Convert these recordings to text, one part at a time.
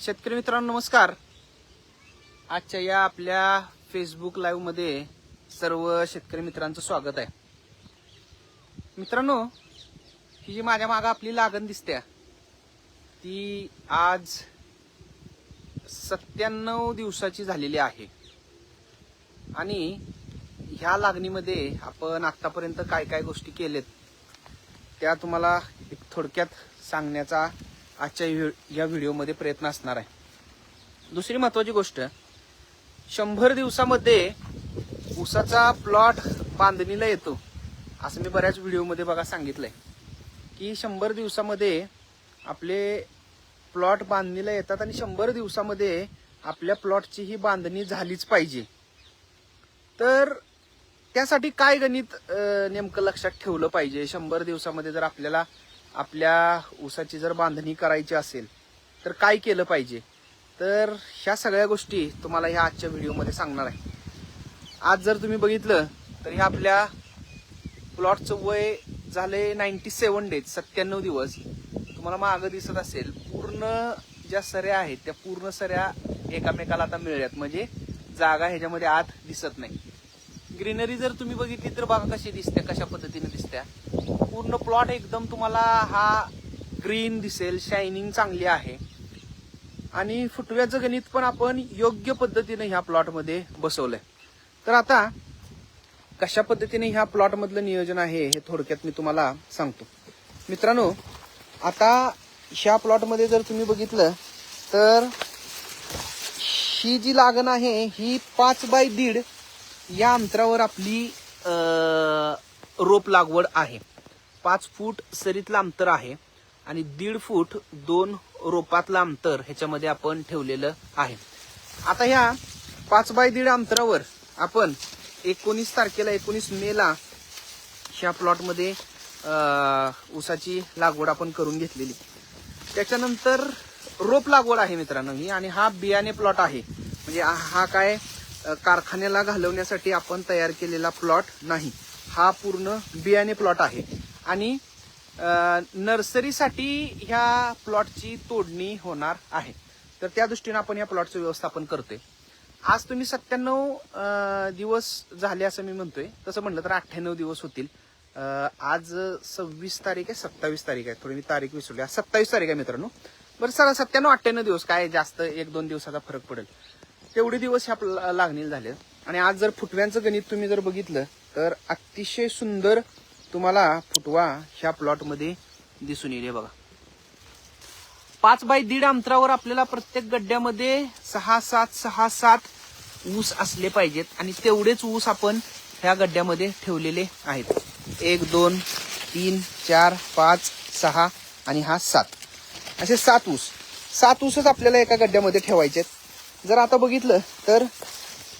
शेतकरी मित्रांनो नमस्कार. आजच्या या आपल्या फेसबुक लाईव्हमध्ये सर्व शेतकरी मित्रांचं स्वागत आहे. मित्रांनो ही जी माझ्या मागं आपली लागण दिसते ती आज सत्त्याण्णव दिवसाची झालेली आहे. आणि ह्या लागणीमध्ये आपण आतापर्यंत काय काय गोष्टी केलेत त्या तुम्हाला एक थोडक्यात सांगण्याचा आजच्या व्हि- या व्हिडिओमध्ये प्रयत्न असणार आहे. दुसरी महत्वाची गोष्ट शंभर दिवसामध्ये ऊसाचा प्लॉट बांधणीला येतो. असं मी बऱ्याच व्हिडिओमध्ये बघा सांगितलंय. की शंभर दिवसामध्ये आपले प्लॉट बांधणीला येतात आणि शंभर दिवसामध्ये आपल्या प्लॉटची ही बांधणी झालीच पाहिजे. तर त्यासाठी काय गणित नेमकं लक्षात ठेवलं पाहिजे? शंभर दिवसामध्ये जर आपल्याला आपल्या ऊसाची जर बांधणी करायची असेल तर काय केलं पाहिजे? तर ह्या सगळ्या गोष्टी तुम्हाला ह्या आजच्या व्हिडिओमध्ये सांगणार आहे. आज जर तुम्ही बघितलं तर ह्या आपल्या प्लॉटचं वय झाले नाईन्टी सेवन डेज सत्त्याण्णव दिवस. तुम्हाला मागं दिसत असेल पूर्ण ज्या सऱ्या आहेत त्या पूर्ण सऱ्या एकामेकाला आता मिळल्यात. म्हणजे जागा ह्याच्यामध्ये आत दिसत नाही. ग्रीनरी जर तुम्ही बघितली तर बघा कशी दिसते कशा पद्धतीने दिसत्या. पूर्ण प्लॉट एकदम तुम्हाला हा ग्रीन दिसेल शायनिंग चांगली आहे. आणि फुटव्याचं गणित पण आपण योग्य पद्धतीने ह्या प्लॉटमध्ये बसवलंय. तर आता कशा पद्धतीने ह्या प्लॉटमधलं नियोजन आहे हे थोडक्यात मी तुम्हाला सांगतो. मित्रांनो आता ह्या प्लॉटमध्ये जर तुम्ही बघितलं तर ही जी लागण आहे ही पाच बाय दीड या अंतरावर आपली रोप लागवड आहे. पाच फूट सरीतलं अंतर आहे आणि दीड फूट दोन रोपातलं अंतर ह्याच्यामध्ये आपण ठेवलेलं आहे. आता ह्या पाच बाय दीड अंतरावर आपण एकोणीस तारखेला एकोणीस मेला ह्या प्लॉटमध्ये ऊसाची लागवड आपण करून घेतलेली. त्याच्यानंतर रोप लागवड आहे मित्रांनो ही आणि हा बियाणे प्लॉट आहे. म्हणजे हा- काय कारखान्याला घालवण्यासाठी आपण तयार केलेला प्लॉट नाही. हा पूर्ण बियाणे प्लॉट आहे. आणि नर्सरीसाठी ह्या प्लॉटची तोडणी होणार आहे. तर त्या दृष्टीने आपण या प्लॉटचं व्यवस्थापन करतोय. आज तुम्ही सत्त्याण्णव दिवस झाले असं मी म्हणतोय. तसं म्हणलं तर अठ्ठ्याण्णव दिवस होतील. आज सव्वीस तारीख आहे सत्तावीस तारीख आहे. थोडी मी तारीख विसरली आज सत्तावीस तारीख आहे मित्रांनो. बरं सर सत्त्याण्णव अठ्ठ्याण्णव दिवस काय जास्त एक दोन दिवसाचा फरक पडेल. तेवढे दिवस ह्या प्ल- लागणीला झाले आणि आज जर फुटव्यांचं गणित तुम्ही जर बघितलं तर अतिशय सुंदर तुम्हाला फुटवा ह्या प्लॉटमध्ये दिसून येईल. बघा. पाच बाय दीड अंतरावर आपल्याला प्रत्येक गड्ड्यामध्ये सहा सात सहा सात ऊस असले पाहिजेत आणि तेवढेच ऊस आपण ह्या गड्ड्यामध्ये ठेवलेले आहेत. एक दोन तीन चार पाच सहा आणि हा सात. असे सात ऊस. सात ऊसच आपल्याला एका गड्ड्यामध्ये ठेवायचे आहेत जर आता बघितलं तर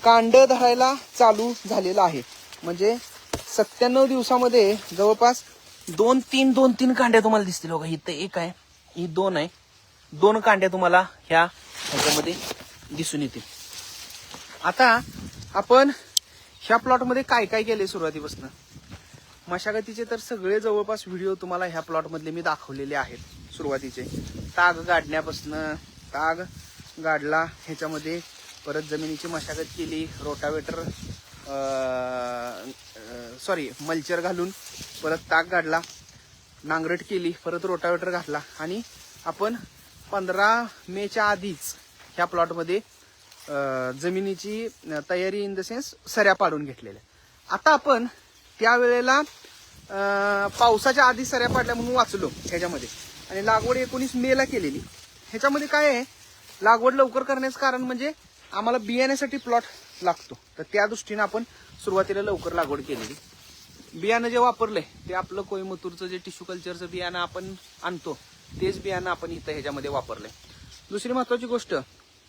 कांड धरायला चालू झालेलं आहे. म्हणजे सत्त्याण्णव दिवसामध्ये जवळपास दोन तीन दोन तीन कांड्या तुम्हाला दिसतील बघा. इथं एक आहे ही दोन आहे. दोन कांड्या तुम्हाला ह्या ह्याच्यामध्ये दिसून येतील. आता आपण ह्या प्लॉटमध्ये काय काय केले सुरुवातीपासून? मशागतीचे तर सगळे जवळपास व्हिडिओ तुम्हाला ह्या प्लॉटमधले मी दाखवलेले आहेत सुरुवातीचे. ताग गाडण्यापासून ताग गाडला ह्याच्यामध्ये परत जमिनीची मशागत केली रोटावेटर सॉरी मल्चर घालून परत ताक गाडला नांगरट केली परत रोटावेटर घातला आणि आपण पंधरा मेच्या आधीच ह्या प्लॉटमध्ये जमिनीची तयारी इन द सेन्स सऱ्या पाडून घेतलेल्या आता आपण त्यावेळेला पावसाच्या आधी सऱ्या पाडल्या म्हणून वाचलो ह्याच्यामध्ये. आणि लागवड एकोणीस मेला केलेली. ह्याच्यामध्ये काय आहे? लागवड लवकर करण्याचं कारण म्हणजे आम्हाला बियाण्यासाठी प्लॉट लागतो. तर त्या दृष्टीने आपण सुरुवातीला लवकर लागवड केलेली. बियाणं जे वापरलंय ते आपलं कोईमतूरचं जे टिश्यू कल्चरचं बियाणं आपण आणतो तेच बियाणं आपण इथं ह्याच्यामध्ये वापरलंय. दुसरी महत्वाची गोष्ट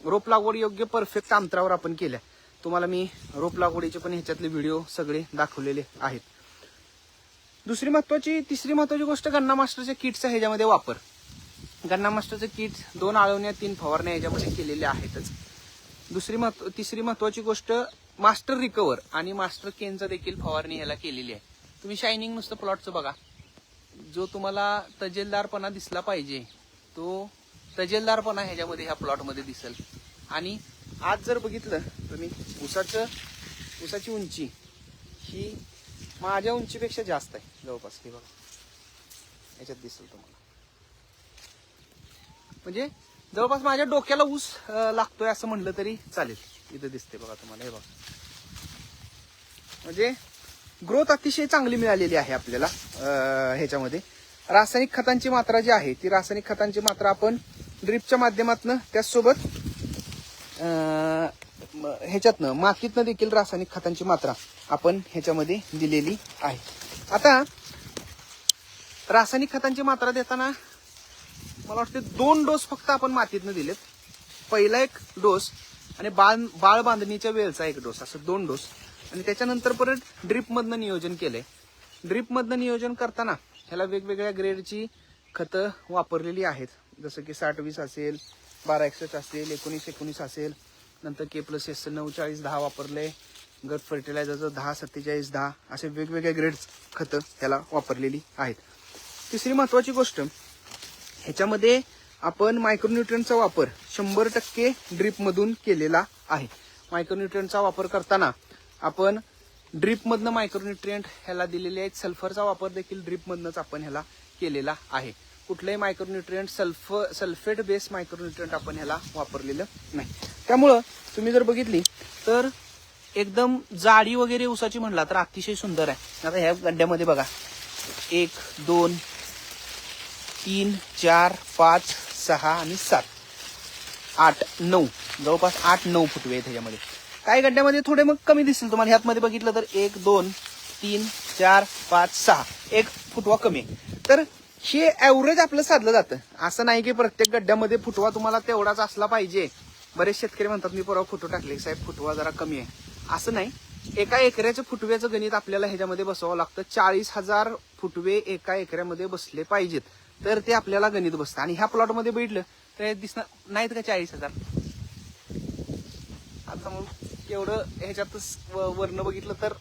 रोप लागवड योग्य परफेक्ट अंतरावर आपण केल्या. तुम्हाला मी रोप लागवडीचे पण ह्याच्यातले व्हिडिओ सगळे दाखवलेले आहेत. दुसरी महत्वाची तिसरी महत्वाची गोष्ट गन्ना मास्टरच्या किटचा ह्याच्यामध्ये वापर. गन्ना मास्टरचं किट दोन आळवण्या तीन फवारण्या ह्याच्यामध्ये केलेल्या आहेतच. दुसरी महत्त्व तिसरी महत्वाची गोष्ट मास्टर रिकवर आणि मास्टर केनचं देखील फवारणी ह्याला केलेली आहे. तुम्ही शायनिंग नुसतं प्लॉटचं बघा. जो तुम्हाला तजेलदारपणा दिसला पाहिजे तो तजेलदारपणा ह्याच्यामध्ये ह्या प्लॉटमध्ये दिसेल. आणि आज जर बघितलं तुम्ही ऊसाचं ऊसाची उंची ही माझ्या उंचीपेक्षा जास्त आहे जवळपास. हे बघा. याच्यात दिसेल तुम्हाला. म्हणजे जवळपास माझ्या डोक्याला ऊस लागतोय असं म्हणलं तरी चालेल. इथं दिसते बघा तुम्हाला हे बघा. म्हणजे ग्रोथ अतिशय चांगली मिळालेली आहे आपल्याला ह्याच्यामध्ये. रासायनिक खतांची मात्रा जी आहे ती रासायनिक खतांची मात्रा आपण ड्रिपच्या माध्यमातून त्याचसोबत ह्याच्यातनं मातीतनं देखील रासायनिक खतांची मात्रा आपण ह्याच्यामध्ये दिलेली आहे. आता रासायनिक खतांची मात्रा देताना मला वाटते दोन डोस फक्त आपण मातीतनं दिलेत. पहिला एक डोस आणि बाळ बाळ बांधणीच्या वेळचा एक डोस असं दोन डोस. आणि त्याच्यानंतर परत ड्रीपमधनं नियोजन केलंय. ड्रीपमधनं नियोजन करताना ह्याला वेगवेगळ्या ग्रेडची खतं वापरलेली आहेत. जसं की साठ वीस असेल बारा एकसष्ट असेल एकोणीस एकोणीस असेल. नंतर के प्लस एस नऊ चाळीस दहा वापरले गट फर्टिलायझरचं दहा सत्तेचाळीस दहा असे वेगवेगळ्या ग्रेड खतं ह्याला वापरलेली आहेत. तिसरी महत्वाची गोष्ट ह्याच्यामध्ये आपण मायक्रोन्युट्रियनचा वापर शंभर टक्के ड्रीपमधून केलेला आहे. मायक्रोन्युट्रियनचा वापर करताना आपण ड्रीपमधनं मायक्रोन्युट्रियंट ह्याला दिलेले आहेत. सल्फरचा वापर देखील ड्रीपमधनंच आपण ह्याला केलेला आहे. कुठलंही micronutrient sulph sulphate base micronutrient आपण ह्याला वापरलेलं नाही. त्यामुळं तुम्ही जर बघितली तर एकदम जाडी वगैरे उसाची म्हणला तर अतिशय सुंदर आहे. आता ह्या गड्ड्यामध्ये बघा. एक दोन तीन चार पाच सहा आणि सात. आठ नऊ. जवळपास आठ नऊ फुटवे आहेत ह्याच्यामध्ये. काही गड्ड्यामध्ये थोडे मग कमी दिसतील तुम्हाला. ह्यातमध्ये बघितलं तर एक दोन तीन चार पाच सहा. एक फुटवा कमी. आहे. तर हे ऍव्हरेज आपलं साधलं जातं. असं नाही की प्रत्येक गड्ड्यामध्ये फुटवा तुम्हाला तेवढाच असला पाहिजे. बरेच शेतकरी म्हणतात मी परवा फोटो टाकले. साहेब फुटवा जरा कमी आहे. असं नाही. एका एकऱ्याच्या फुटव्याचं गणित आपल्याला ह्याच्यामध्ये बसवावं लागतं. चाळीस हजार फुटवे एका एकऱ्यामध्ये बसले पाहिजेत. तर ते आपल्याला गणित बसतं. आणि ह्या प्लॉटमध्ये बैठलं तर दिसणार नाहीत का चाळीस हजार? आता मग एवढं ह्याच्यातच वर्ण बघितलं तर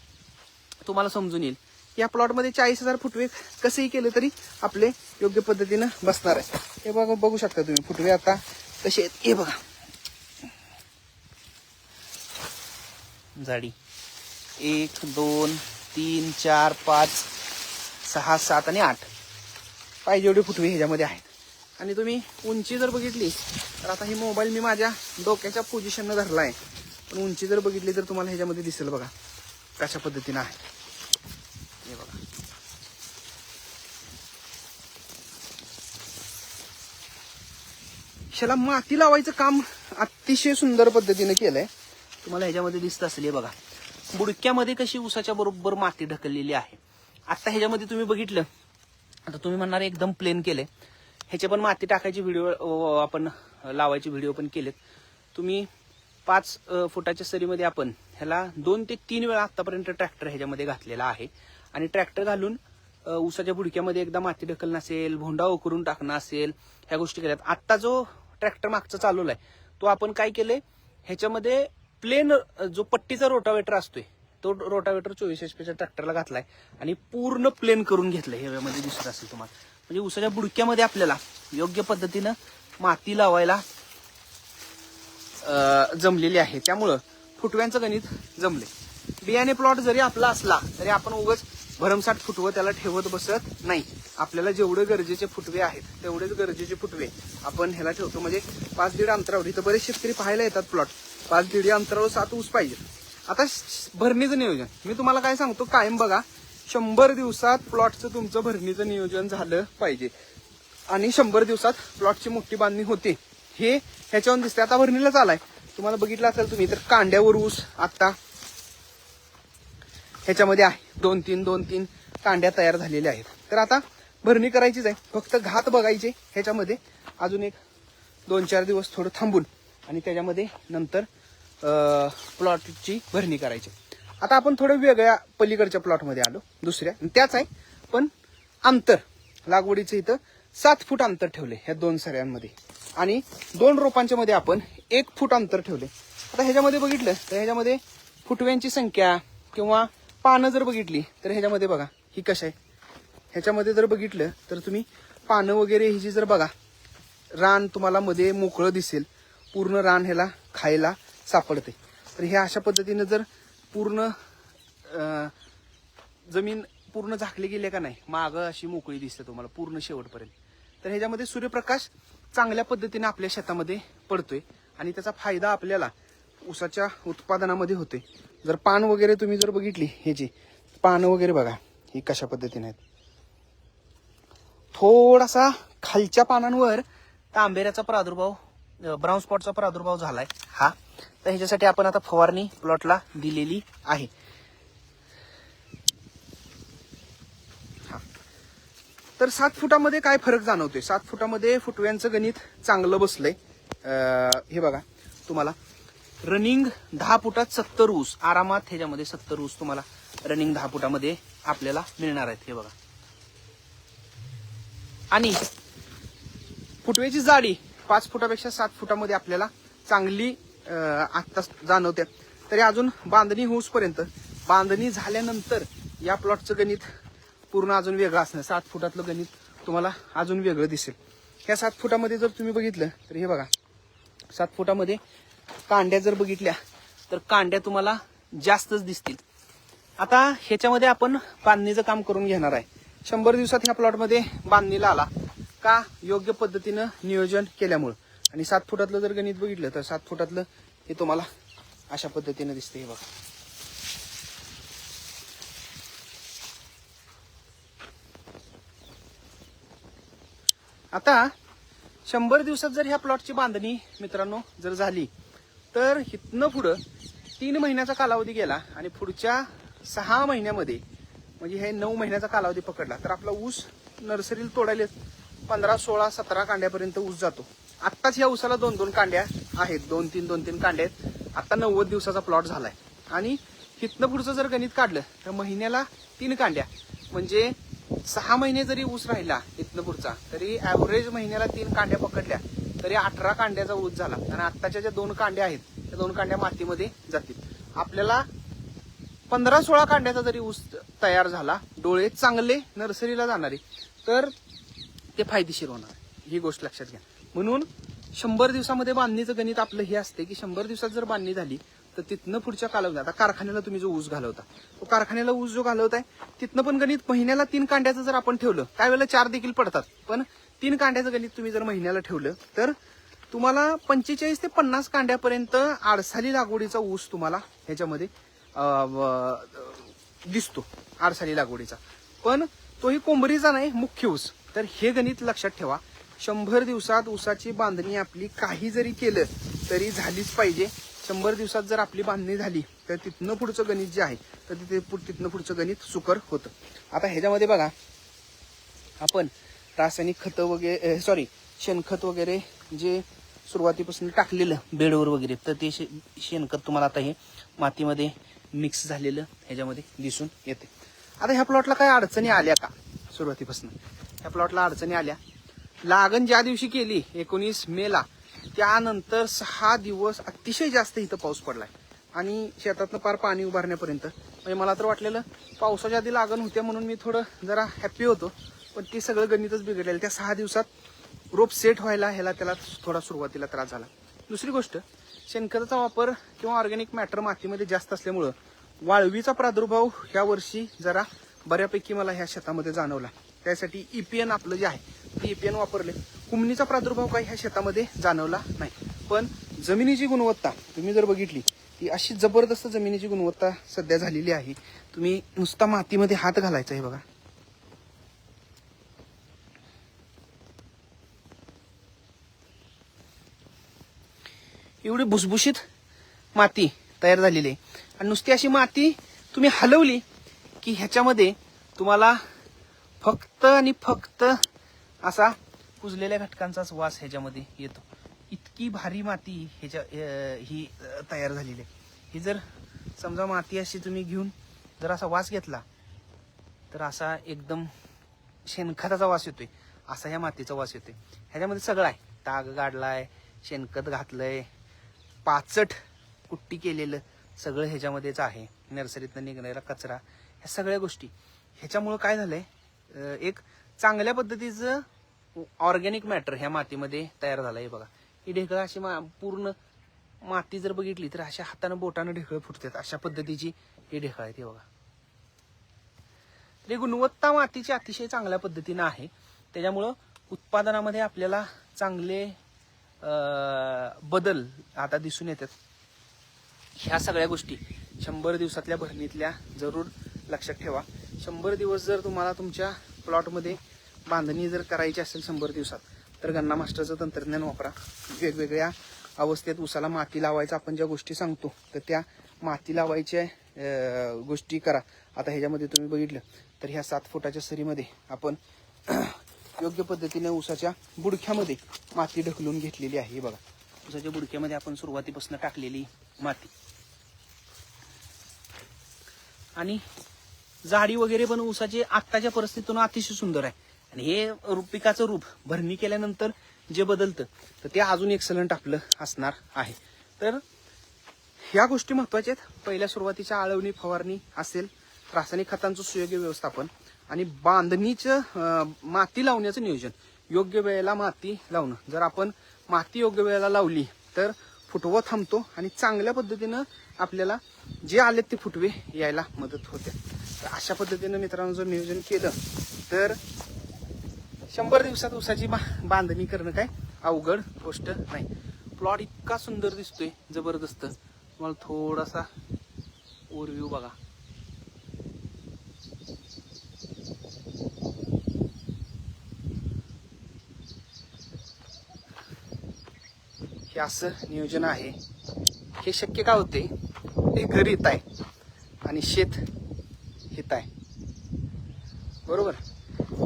तुम्हाला समजून येईल. या प्लॉटमध्ये चाळीस हजार फुटवे कसेही केले तरी आपले योग्य पद्धतीनं बसणार आहे. हे बघा बघू शकता तुम्ही फुटवे आता कसे आहेत. हे बघा. जाडी. एक दोन तीन चार पाच सहा सात आणि आठ. पाहिजे एवढे फुटवे ह्याच्यामध्ये आहेत. आणि तुम्ही उंची जर बघितली तर आता ही मोबाईल मी माझ्या डोक्याच्या पोझिशननं धरला आहे पण उंची जर बघितली तर तुम्हाला ह्याच्यामध्ये दिसेल बघा. कशा पद्धतीनं आहे. हे बघा. ह्याला माती लावायचं काम अतिशय सुंदर पद्धतीनं केलंय. तुम्हाला ह्याच्यामध्ये दिसत असेल हे बघा. बुडक्यामध्ये कशी उसाच्या बरोबर माती ढकललेली आहे. आता ह्याच्यामध्ये तुम्ही बघितलं. आता तुम्ही म्हणणार एकदम प्लेन केले ह्याचे पण माती टाकायची व्हिडिओ आपण लावायचे व्हिडिओ पण केलेत. तुम्ही पाच फुटाच्या सरीमध्ये आपण ह्याला दोन ते तीन वेळा आतापर्यंत ट्रॅक्टर ह्याच्यामध्ये घातलेला आहे. आणि ट्रॅक्टर घालून उसाच्या ऊसाच्या बुडक्यामध्ये एकदा माती ढकलणं असेल भोंडा उकरून टाकणं असेल ह्या गोष्टी केल्यात. आत्ता जो ट्रॅक्टर मागचा चालवलाय तो आपण काय केलंय? ह्याच्यामध्ये प्लेन जो पट्टीचा रोटावेटर असतोय तो रोटावेटर चोवीस एचपीच्या ट्रॅक्टरला घातलाय आणि पूर्ण प्लेन करून घेतलंय. ह्यामध्ये दिसत असेल तुम्हाला. म्हणजे उसाच्या बुडक्यामध्ये आपल्याला योग्य पद्धतीनं माती लावायला जमलेली आहे. त्यामुळं फुटव्यांचं गणित जमले. बियाणे प्लॉट जरी आपला असला तरी आपण उगच भरमसाठ फुटवं त्याला ठेवत बसत नाही. आपल्याला जेवढे गरजेचे फुटवे आहेत तेवढेच गरजेचे फुटवे आपण ह्याला ठेवतो. म्हणजे पाच दीड अंतरावर इथं बरेच शेतकरी पाहायला येतात प्लॉट. पाच दीड अंतरावर सात ऊस पाहिजे. आता भरणीचं नियोजन. मी तुम्हाला काय सांगतो कायम बघा. शंभर दिवसात प्लॉटचं तुमचं भरणीचं नियोजन झालं पाहिजे. आणि शंभर दिवसात प्लॉटची मोठी बांधणी होते. हे ह्याच्यावर दिसतंय. आता भरणीला चालाय तुम्हाला बघितलं असेल तुम्ही तर कांड्यावर ऊस आता ह्याच्यामध्ये आहे. दोन तीन दोन तीन कांड्या तयार झालेल्या आहेत. तर आता भरणी करायचीच आहे. फक्त घात बघायचे ह्याच्यामध्ये. अजून एक दोन चार दिवस थोडं थांबून आणि त्याच्यामध्ये नंतर प्लॉटची भरणी करायची. आता आपण थोडं वेगळ्या पलीकडच्या प्लॉटमध्ये आलो. दुसऱ्या. आणि त्याच आहे. पण अंतर लागवडीचं इथं सात फूट अंतर ठेवले ह्या दोन सऱ्यांमध्ये. आणि दोन रोपांच्या मध्ये आपण एक फूट अंतर ठेवले. आता ह्याच्यामध्ये बघितलं तर ह्याच्यामध्ये फुटव्यांची संख्या किंवा पानं जर बघितली तर ह्याच्यामध्ये बघा ही कशा आहे? ह्याच्यामध्ये जर बघितलं तर तुम्ही पानं वगैरे ह्याची जर बघा रान तुम्हाला मध्ये मोकळं दिसेल. पूर्ण रान ह्याला खायला सापडते. तर हे अशा पद्धतीनं जर पूर्ण जमीन पूर्ण झाकली गेली का नाही मागं अशी मोकळी दिसते तुम्हाला पूर्ण शेवटपर्यंत. तर ह्याच्यामध्ये सूर्यप्रकाश चांगल्या पद्धतीने आपल्या शेतामध्ये पडतोय आणि त्याचा फायदा आपल्याला ऊसाच्या उत्पादनामध्ये होतोय. जर पान वगैरे तुम्ही जर बघितली ह्याची पानं वगैरे बघा ही कशा पद्धतीने आहेत. थोडासा खालच्या पानांवर तांबेऱ्याचा प्रादुर्भाव ब्राऊन स्पॉटचा प्रादुर्भाव झालाय हा. तर ह्याच्यासाठी आपण आता फवारणी प्लॉटला दिलेली आहे. तर सात फुटामध्ये काय फरक जाणवतोय? सात फुटामध्ये फुटव्यांचं गणित चांगलं बसलंय. हे बघा तुम्हाला. रनिंग दहा फुटात सत्तर ऊस. आरामात ह्याच्यामध्ये सत्तर ऊस तुम्हाला रनिंग दहा फुटामध्ये आपल्याला मिळणार आहेत. हे बघा. आणि फुटव्याची जाडी पाच फुटापेक्षा सात फुटामध्ये आपल्याला चांगली आत्ता जाणवते. तरी अजून बांधणी होऊसपर्यंत. बांधणी झाल्यानंतर या प्लॉटचं गणित पूर्ण अजून वेगळं असणार. सात फुटातलं गणित तुम्हाला अजून वेगळं दिसेल. ह्या सात फुटामध्ये जर तुम्ही बघितलं तर हे बघा. सात फुटामध्ये कांड्या जर बघितल्या तर कांड्या तुम्हाला जास्तच दिसतील. आता ह्याच्यामध्ये आपण बांधणीचं काम करून घेणार आहे. शंभर दिवसात ह्या प्लॉटमध्ये बांधणीला आला. का? योग्य पद्धतीनं नियोजन केल्यामुळं. आणि सात फुटातलं जर गणित बघितलं तर सात फुटातलं हे तुम्हाला अशा पद्धतीनं दिसते हे बघा. आता शंभर दिवसात जर ह्या प्लॉटची बांधणी मित्रांनो जर झाली तर इथनं पुढं तीन महिन्याचा कालावधी गेला आणि पुढच्या सहा महिन्यामध्ये म्हणजे हे नऊ महिन्याचा कालावधी पकडला तर आपला ऊस नर्सरीला तोडायला पंधरा सोळा सतरा कांड्यापर्यंत ऊस जातो. आत्ताच ह्या ऊसाला दोन दोन कांड्या आहेत दोन तीन दोन तीन कांड्या आहेत. आता नव्वद दिवसाचा प्लॉट झालाय. आणि हिथनं पुढचं जर गणित काढलं तर महिन्याला तीन कांड्या म्हणजे सहा महिने जरी ऊस राहिला इथनं पुढचा तरी ऍव्हरेज महिन्याला तीन कांड्या पकडल्या तरी अठरा कांड्याचा ऊस झाला. आणि आत्ताच्या ज्या दोन कांड्या आहेत त्या दोन कांड्या मातीमध्ये जातील. आपल्याला पंधरा सोळा कांड्याचा जरी ऊस तयार झाला डोळे चांगले नर्सरीला जाणारे तर ते फायदेशीर होणार. ही गोष्ट लक्षात घ्या. म्हणून शंभर दिवसामध्ये बांधणीचं गणित आपलं हे असते की शंभर दिवसात जर बांधणी झाली तर तिथनं पुढच्या कालावधीत आता कारखान्याला तुम्ही जो ऊस घालवता तो कारखान्याला ऊस जो घालवताय तिथनं पण गणित महिन्याला तीन कांड्याचं जर आपण ठेवलं काय वेळेला चार देखील पडतात पण तीन कांड्याचं गणित तुम्ही जर महिन्याला ठेवलं तर तुम्हाला पंचेचाळीस ते पन्नास कांड्यापर्यंत आडसाली लागवडीचा ऊस तुम्हाला ह्याच्यामध्ये व- दिसतो आडसाली लागवडीचा. पण तोही कोंबरीचा नाही मुख्य ऊस. तर हे गणित लक्षात ठेवा. शंभर दिवसात ऊसाची बांधणी आपली काही जरी केलं तरी झालीच पाहिजे. शंभर दिवसात जर आपली बांधणी झाली तर तिथनं पुढचं गणित जे आहे तर तिथे तिथनं पुढचं गणित सुकर होतं. आता ह्याच्यामध्ये बघा आपण रासायनिक खतं वगैरे सॉरी शेणखत वगैरे जे सुरुवातीपासून टाकलेलं बेडवर वगैरे तर ते शे- शेणखत तुम्हाला आता हे मातीमध्ये मिक्स झालेलं ह्याच्यामध्ये दिसून येते. आता ह्या प्लॉटला काय अडचणी आल्या का सुरुवातीपासून? ह्या प्लॉटला अडचणी आल्या. लागण ज्या दिवशी केली एकोणीस मेला त्यानंतर सहा दिवस अतिशय जास्त इथं पाऊस पडलाय. आणि शेतातनं पार पाणी उभारण्यापर्यंत. म्हणजे मला तर वाटलेलं पावसाच्या आधी लागण होत्या म्हणून मी थोडं जरा हॅप्पी होतो. पण ते सगळं गणितच बिघडलेलं. त्या सहा दिवसात रोप सेट व्हायला ह्याला त्याला थोडा सुरुवातीला त्रास झाला. दुसरी गोष्ट शेणखताचा वापर किंवा ऑर्गॅनिक मॅटर मातीमध्ये जास्त असल्यामुळं वाळवीचा प्रादुर्भाव ह्या वर्षी जरा बऱ्यापैकी मला ह्या शेतामध्ये जाणवला. त्यासाठी ईपीएन आपलं जे आहे ते ईपीएन वापरले. कुमणीचा प्रादुर्भाव काही ह्या शेतामध्ये जाणवला नाही. पण जमिनीची गुणवत्ता तुम्ही जर बघितली ती अशी जबरदस्त जमिनीची गुणवत्ता सध्या झालेली आहे. तुम्ही नुसता मातीमध्ये हात घालायचा आहे बघा. एवढी भुसभुशीत माती तयार झालेली आहे. आणि नुसती अशी माती तुम्ही हलवली की ह्याच्यामध्ये तुम्हाला फक्त आणि फक्त असा कुजलेल्या घटकांचाच वास ह्याच्यामध्ये येतो. इतकी भारी माती ह्याच्या ही तयार झालेली आहे. ही जर समजा माती अशी तुम्ही घेऊन जर असा वास घेतला तर असा एकदम शेणखताचा वास येतोय. असा ह्या मातीचा वास येतोय. ह्याच्यामध्ये सगळं आहे. ताग गाडलाय शेणखत घातलंय पाचट कुट्टी केलेलं सगळं ह्याच्यामध्येच आहे. नर्सरीतनं निघणारा कचरा ह्या सगळ्या गोष्टी. ह्याच्यामुळं काय झालंय? एक चांगल्या पद्धतीचं ऑर्गॅनिक मॅटर ह्या मातीमध्ये तयार झाला आहे बघा. ही ढेकळं अशी मा- पूर्ण माती जर बघितली तर अशा हातानं बोटानं ढेकळं फुटतात. अशा पद्धतीची ही ढेकळं आहे ती बघा. तर गुणवत्ता मातीची अतिशय चांगल्या पद्धतीनं आहे. त्याच्यामुळं उत्पादनामध्ये आपल्याला चांगले बदल आता दिसून येतात. ह्या सगळ्या गोष्टी शंभर दिवसातल्या भरणीतल्या जरूर लक्षात ठेवा. शंभर दिवस जर तुम्हाला तुमच्या प्लॉटमध्ये बांधणी जर करायची असेल शंभर दिवसात तर गन्ना मास्टरचं तंत्रज्ञान वापरा. वेगवेगळ्या अवस्थेत उसाला माती लावायचं आपण ज्या गोष्टी सांगतो तर त्या माती लावायच्या गोष्टी करा. आता ह्याच्यामध्ये तुम्ही बघितलं तर ह्या सात फुटाच्या सरीमध्ये आपण योग्य पद्धतीने उसाच्या बुडख्यामध्ये माती ढकलून घेतलेली आहे. हे बघा. उसाच्या बुडक्यामध्ये आपण सुरुवातीपासून टाकलेली माती. आणि झाडी वगैरे पण उसाची आत्ताच्या परिस्थितीतून अतिशय सुंदर आहे. आणि हे रूप पिकाचं रूप भरणी केल्यानंतर जे बदलतं तर ते अजून एक्सलंट आपलं असणार आहे. तर ह्या गोष्टी महत्त्वाच्या आहेत. पहिल्या सुरुवातीच्या आळवणी फवारणी असेल रासायनिक खतांचं सुयोग्य व्यवस्थापन आणि बांधणीचं माती लावण्याचं नियोजन. योग्य वेळेला माती लावणं. जर आपण माती योग्य वेळेला लावली तर फुटवं थांबतो आणि चांगल्या पद्धतीनं आपल्याला जे आले ते फुटवे यायला मदत होते. तर अशा पद्धतीनं मित्रांनो जर नियोजन केलं तर शंभर दिवसात ऊसाची बांधणी करणं काय? अवघड गोष्ट नाही. प्लॉट इतका सुंदर दिसतोय जबरदस्त. तुम्हाला थोडासा ओव्हरव्ह्यू बघा. हे असं नियोजन आहे. हे शक्य का होते? हे घर येत आहे आणि शेत हित आहे. बरोबर?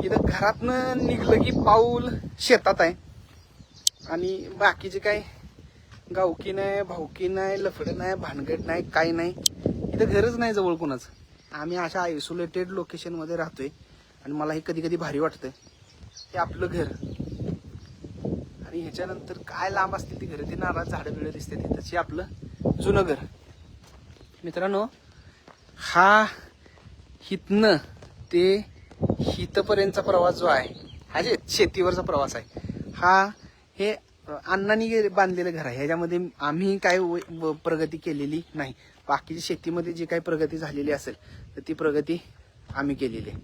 इथं घरातनं निघलं की पाऊल शेतात आहे. आणि बाकीचे काय? गावकी नाही भाऊकी नाही लफडं नाही भानगड नाही काय नाही. इथं घरच नाही जवळ कोणाचं. आम्ही अशा आयसोलेटेड लोकेशनमध्ये राहतोय. आणि मला हे कधी कधी भारी वाटतं हे आपलं घर. आणि ह्याच्यानंतर काय लांब असतील ती घरं? ती नारळ झाडं बिळं दिसते ती तशी आपलं जुनं घर. मित्रांनो हा हितनं ते हितपर्यंतचा प्रवास जो आहे हा जे शेतीवरचा प्रवास आहे हा हे अण्णांनी बांधलेलं घर आहे. ह्याच्यामध्ये आम्ही काय व- प्रगती केलेली नाही. बाकीची शेतीमध्ये जी काही प्रगती झालेली असेल तर ती प्रगती आम्ही केलेली आहे.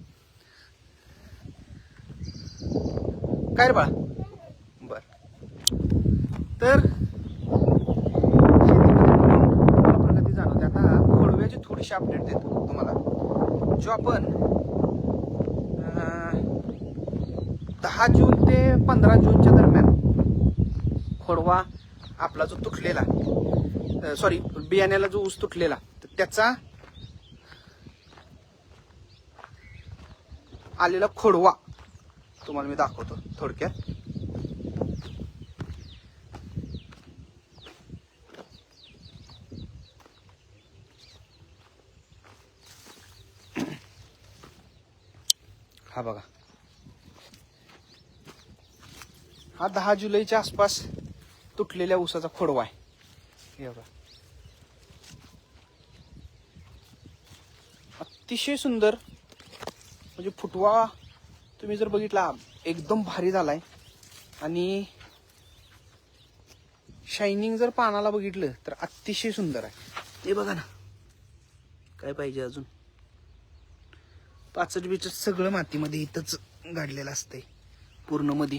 काय रे बाळा? बर. तर प्रगती जाणवते. आता खोडव्याची थोडीशी अपडेट देतो तुम्हाला. जो आपण दहा जून ते पंधरा जूनच्या दरम्यान खोडवा आपला जो तुटलेला सॉरी बियाण्याला जो ऊस तुटलेला तर त्याचा आलेला खोडवा तुम्हाला मी दाखवतो थोडक्यात. हा बघा. हा दहा जुलैच्या आसपास तुटलेल्या ऊसाचा खोडवा आहे. हे बघा. अतिशय सुंदर म्हणजे फुटवा तुम्ही जर बघितला एकदम भारी झालाय. आणि शायनिंग जर पानाला बघितलं तर अतिशय सुंदर आहे. ते बघा ना. काय पाहिजे अजून? पाचट बिचट सगळं मातीमध्ये इथंच गाडलेलं असतंय. पूर्णमध्ये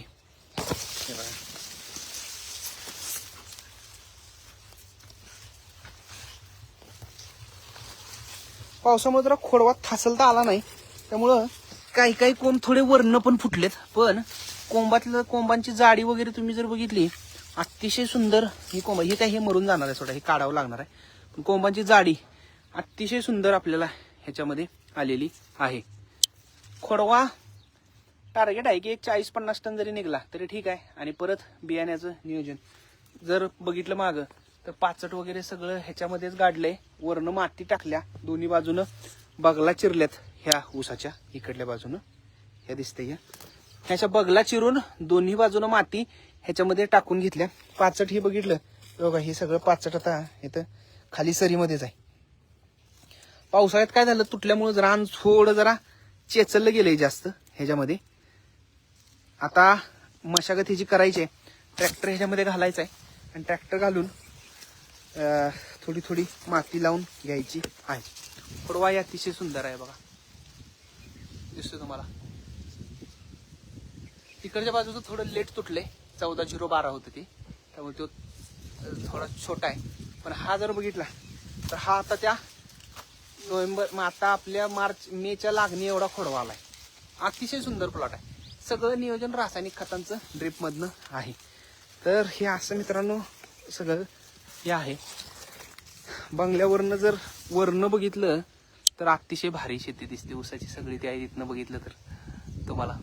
पावसामुळे जरा खोडवा थासलता आला नाही. त्यामुळं काही काही कोंब थोडे वर्ण पण फुटलेत. पण कोंबातलं कोंबांची जाडी वगैरे तुम्ही जर बघितली अतिशय सुंदर ही कोंब हे काय हे मरून जाणार आहे सोडा. हे काढावं लागणार आहे. पण कोंबांची जाडी अतिशय सुंदर आपल्याला ह्याच्यामध्ये आलेली आहे. खोडवा टार्गेट आहे की एक चाळीस पन्नास टन जरी निघला तरी ठीक आहे. आणि परत बियाण्याचं नियोजन. जर बघितलं मागं तर पाचट वगैरे सगळं ह्याच्यामध्येच गाडलंय. वरनं माती टाकल्या दोन्ही बाजूनं बगला चिरल्यात ह्या ऊसाच्या इकडल्या बाजूनं. ह्या दिसते या. ह्याच्या बगला चिरून दोन्ही बाजूनं माती ह्याच्यामध्ये टाकून घेतल्या. पाचट हे बघितलं. बघा हे सगळं पाचट आता इथं खाली सरीमध्येच आहे. पावसाळ्यात काय झालं? तुटल्यामुळे रान थोडं जरा चेचललं गेलंय जास्त ह्याच्यामध्ये. आता मशागत ही जी करायची आहे ट्रॅक्टर ह्याच्यामध्ये घालायचा आहे आणि ट्रॅक्टर घालून थोडी थोडी माती लावून घ्यायची आहे. खोडवाही अतिशय सुंदर आहे बघा. दिसतो तुम्हाला. तिकडच्या बाजूचं थोडं लेट तुटलंय. चौदा झिरो बारा होतं ते. त्यामुळे तो थोडा छोटा आहे. पण हा जर बघितला तर हा आता त्या नोव्हेंबर मग आता आपल्या मार्च मेच्या लागणी एवढा खोडवा आलाय. अतिशय सुंदर प्लॉट आहे. सगळं नियोजन रासायनिक खतांचं ड्रिपमधनं आहे. तर हे असं मित्रांनो सगळं हे आहे. बंगल्यावरनं जर वरनं बघितलं तर अतिशय भारी शेती दिसते. ऊसाची सगळी ती आहे तिथनं बघितलं तर. तुम्हाला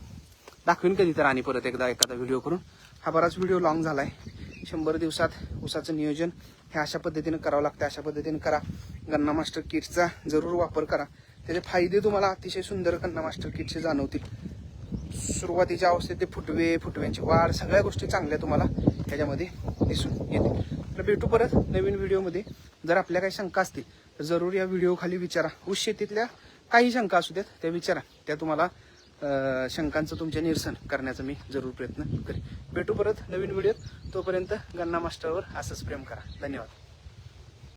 दाखवीन कधी तर आणि परत एकदा एखादा व्हिडिओ करून. हा बराच व्हिडिओ लॉंग आहे शंभर दिवसात ऊसाचं नियोजन हे अशा पद्धतीनं करावं लागतं अशा पद्धतीनं करा. गन्ना मास्टर किटचा जरूर वापर करा. त्याचे फायदे तुम्हाला अतिशय सुंदर गन्ना मास्टर किटचे जाणवतील. सुरुवातीच्या अवस्थेत ते फुटवे फुटव्यांची वाढ सगळ्या गोष्टी चांगल्या तुम्हाला ह्याच्यामध्ये दिसून येतील. तर भेटू परत नवीन व्हिडिओमध्ये. जर आपल्या काही शंका असतील तर जरूर या व्हिडिओ खाली विचारा. ऊस शेतीतल्या काही शंका असू देत त्या विचारा. त्या तुम्हाला शंकांचं तुमच्या निरसन करण्याचा मी जरूर प्रयत्न करेन. भेटू परत नवीन व्हिडिओत. तोपर्यंत गन्ना मास्टरवर असंच प्रेम करा. धन्यवाद.